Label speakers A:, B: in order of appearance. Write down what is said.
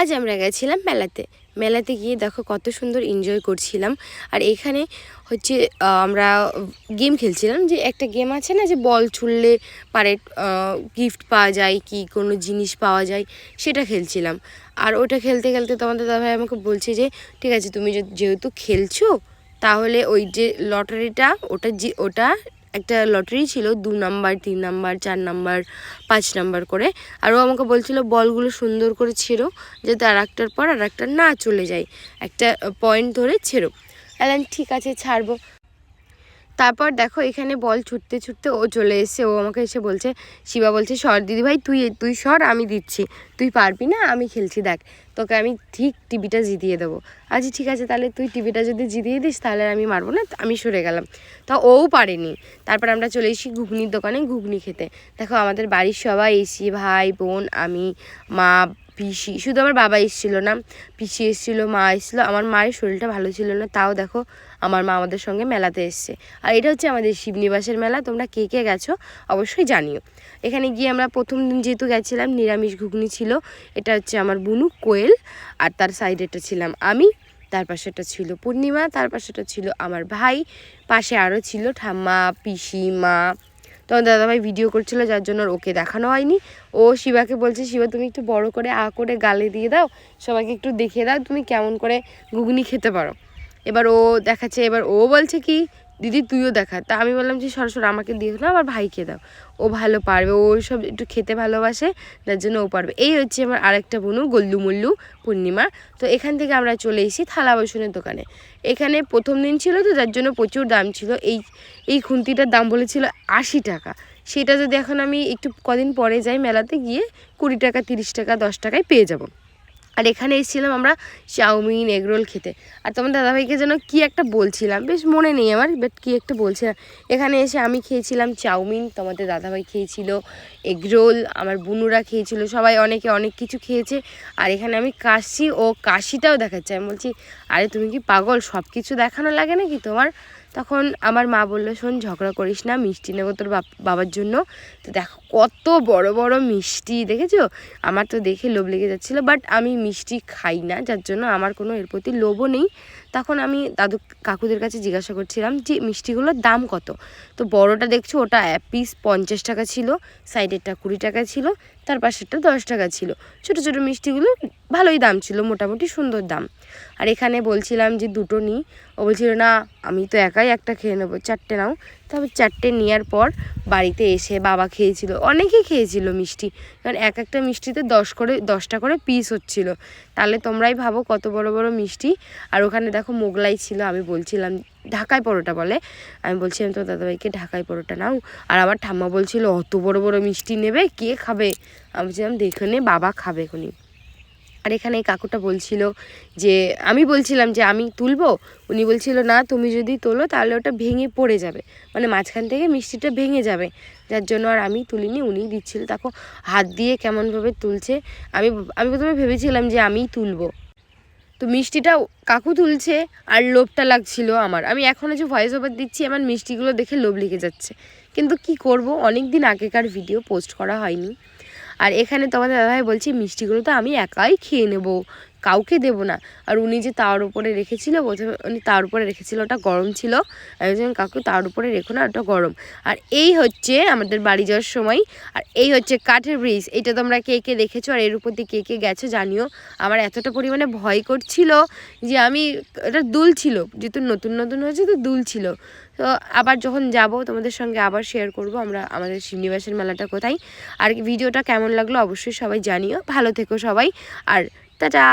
A: আজ আমরা গেছিলাম মেলাতে। মেলাতে গিয়ে দেখো কত সুন্দর এনজয় করছিলাম। আর এখানে হচ্ছে আমরা গেম খেলছিলাম। যে একটা গেম আছে না, যে বল ছুড়লে পারে গিফট পাওয়া যায়, কি কোনো জিনিস পাওয়া যায়, সেটা খেলছিলাম। আর ওটা খেলতে খেলতে তোমাদের দাদাভাই আমাকে বলছে যে, ঠিক আছে, তুমি যেহেতু খেলছো, তাহলে ওই যে লটারিটা ওটা ওটা একটা লটারি ছিল, দু নাম্বার, তিন নাম্বার, চার নাম্বার, পাঁচ নাম্বার করে। আর ও আমাকে বলছিল, বলগুলো সুন্দর করে ছেড়ো, যাতে আর একটার পর আর একটা না চলে যায়। একটা পয়েন্ট ধরে ছেড়ো। এলাম ঠিক আছে, ছাড়বো। তারপর দেখো এখানে বল ছুটতে ছুটতে ও চলে এসেছে। ও আমাকে এসে বলছে, শিবা বলছে, সর দিদি ভাই, তুই তুই সর, আমি দিচ্ছি। তুই পারবি না, আমি খেলছি, দেখ। তোকে আমি ঠিক টিভিটা জিতিয়ে দেবো। আচ্ছা ঠিক আছে, তাহলে তুই টিভিটা যদি জিতিয়ে দিস, তাহলে আমি মারবো না আমি সরে গেলাম। তা ও পারেনি। তারপর আমরা চলে এসেছি ঘুগনির দোকানে ঘুগনি খেতে। দেখো আমাদের বাড়ির সবাই, এসি ভাই, বোন, আমি, মা পিসি, শুধু আমার বাবা এসেছিল না, পিসি এসেছিল, মা এসেছিল, আমার মায়ের শরীরটা ভালো ছিল না, তাও দেখো আমার মা আমাদের সঙ্গে মেলাতে এসছে। আর এটা হচ্ছে আমাদের শিবনিবাসের মেলা, তোমরা কে কে গেছো অবশ্যই জানিও। এখানে গিয়ে আমরা প্রথম দিন যেহেতু গেছিলাম, নিরামিষ ঘুগনি ছিল, এটা হচ্ছে আমার বুনু কোয়েল, আর তার সাইডেটা ছিলাম আমি, তার পাশেটা ছিল পূর্ণিমা, তার পাশেটা ছিল আমার ভাই, পাশে আরও ছিল ঠাম্মা, পিসি, মা তখন দাদাভাই ভিডিও করছিল, যার জন্য ওকে দেখানো হয়নি। ও শিবাকে বলছে, শিবা, তুমি একটু বড় করে আ করে গালে দিয়ে দাও, সবাইকে একটু দেখিয়ে দাও, তুমি কেমন করে ঘুগনি খেতে পারো। এবার ও দেখাচ্ছে, এবার ও বলছে কি দিদি, তুইও দেখা। তা আমি বললাম যে সরাসরি আমাকে দিয়ে না আমার ভাইকে দাও। ও ভালো পারবে, ও সব একটু খেতে ভালোবাসে যার জন্য ও পারবে। এই হচ্ছে আমার আরেকটা বোনু, গল্লু মুল্লু, পূর্ণিমা। তো এখান থেকে আমরা চলে এসেছি থালা বাসনের দোকানে। এখানে প্রথম দিন ছিল তো, যার জন্য প্রচুর দাম ছিল। এই এই খুন্তিটার দাম বলেছিল আশি টাকা। সেটা যদি এখন আমি একটু কদিন পরে যাই মেলাতে, গিয়ে কুড়ি টাকা, তিরিশ টাকা, দশ টাকায় পেয়ে যাব। আর এখানে এসেছিলাম আমরা চাউমিন এগরোল খেতে। আর তোমার দাদাভাইকে যেন কি একটা বলছিলাম, বেশ মনে নেই আমার বাট কী একটা বলছিলাম এখানে এসে আমি খেয়েছিলাম চাউমিন, তোমাদের দাদাভাই খেয়েছিল এগরোল আমার বুনুরা খেয়েছিল, সবাই অনেকে অনেক কিছু খেয়েছে। আর এখানে আমি কাশি, ও কাশিটাও দেখাচ্ছি। আমি বলছি, আরে তুমি কি পাগল? সব কিছু দেখানো লাগে নাকি তোমার? তখন আমার মা বলল, শোন, ঝগড়া করিস না, মিষ্টি নেব তোর বাবার জন্য। তো দেখো, কত বড় বড় মিষ্টি, দেখেছ? আমার তো দেখে লোভ লেগে যাচ্ছিল বাট আমি মিষ্টি খাই না, যার জন্য আমার কোনো এর প্রতি লোভও নেই। তখন আমি দাদু, কাকুদের কাছে জিজ্ঞাসা করছিলাম যে, মিষ্টিগুলোর দাম কত? তো বড়টা দেখছ, ওটা পিস পঞ্চাশ টাকা ছিল সাইডেরটা কুড়ি টাকা ছিল তার পাশেরটা দশ টাকা ছিল। ছোট ছোট মিষ্টিগুলো ভালোই দাম ছিল, মোটামুটি সুন্দর দাম। আর এখানে বলছিলাম যে দুটো নিই ও বলছিল, না, আমি তো একাই একটা খেয়ে নেব। চারটে নাও। তারপর চারটে নেওয়ার পর বাড়িতে এসে বাবা খেয়েছিল অনেকেই খেয়েছিল মিষ্টি। কারণ এক একটা মিষ্টিতে দশ করে, দশটা করে পিস হচ্ছিল। তাহলে তোমরাই ভাবো কত বড় বড় মিষ্টি। আর ওখানে দেখো মোগলাই ছিল, আমি বলছিলাম ঢাকায় পরোটা বলে। আমি বলছিলাম তো দাদাভাইকে ঢাকায় পরোটা নাও। আর আমার ঠাম্মা বলছিল, অত বড় বড় মিষ্টি নেবে, কে খাবে? আমি বলছিলাম, দেখে নে, বাবা খাবে এখনই। আর এখানে এই কাকুটা বলছিল যে, আমি বলছিলাম যে, আমি তুলবো? উনি বলছিল, না, তুমি যদি তোলো তাহলে ওটা ভেঙে পড়ে যাবে। মানে মাঝখান থেকে মিষ্টিটা ভেঙে যাবে। যার জন্য আর আমি তুলিনি, উনি দিচ্ছিল, দেখো, হাত দিয়ে কেমনভাবে তুলছে। আমি আমি প্রথমে ভেবেছিলাম যে, আমিই তুলবো। তো মিষ্টিটা কাকু তুলছে, আর লোভটা লাগছিল আমার। আমি এখনও যে ভয়েস ওভার দিচ্ছি, আমার মিষ্টিগুলো দেখে লোভ লেগে যাচ্ছে। কিন্তু কি করব? অনেক দিন আগেকার ভিডিও পোস্ট করা হয়নি। আর এখানে তোমাদের দাদাভাই বলছি মিষ্টিগুলো তো আমি একাই খেয়ে নেব। কাউকে দেব না। আর উনি যে তার উপরে রেখেছিল প্রথমে উনি তার উপরে রেখেছিল, ওটা গরম ছিল। বলছিলাম কাকু তার উপরে রেখো না, ওটা গরম। আর এই হচ্ছে আমাদের বাড়ি যাওয়ার সময়, আর এই হচ্ছে কাঠের ব্রিজ এটা তোমরা কে কে দেখেছ আর এর উপর দিয়ে কে কে গেছো জানিও। আমার এতটা পরিমাণে ভয় করছিল যে আমি, এটা দুল ছিল, যেহেতু নতুন নতুন হয়েছে তো দুল ছিল। তো আবার যখন যাব, তোমাদের সঙ্গে আবার শেয়ার করব আমরা আমাদের শ্রীনিবাসের মেলাটা কোথায়। আর ভিডিওটা কেমন লাগল অবশ্যই সবাই জানিও। ভালো থেকো সবাই, আর টাটা!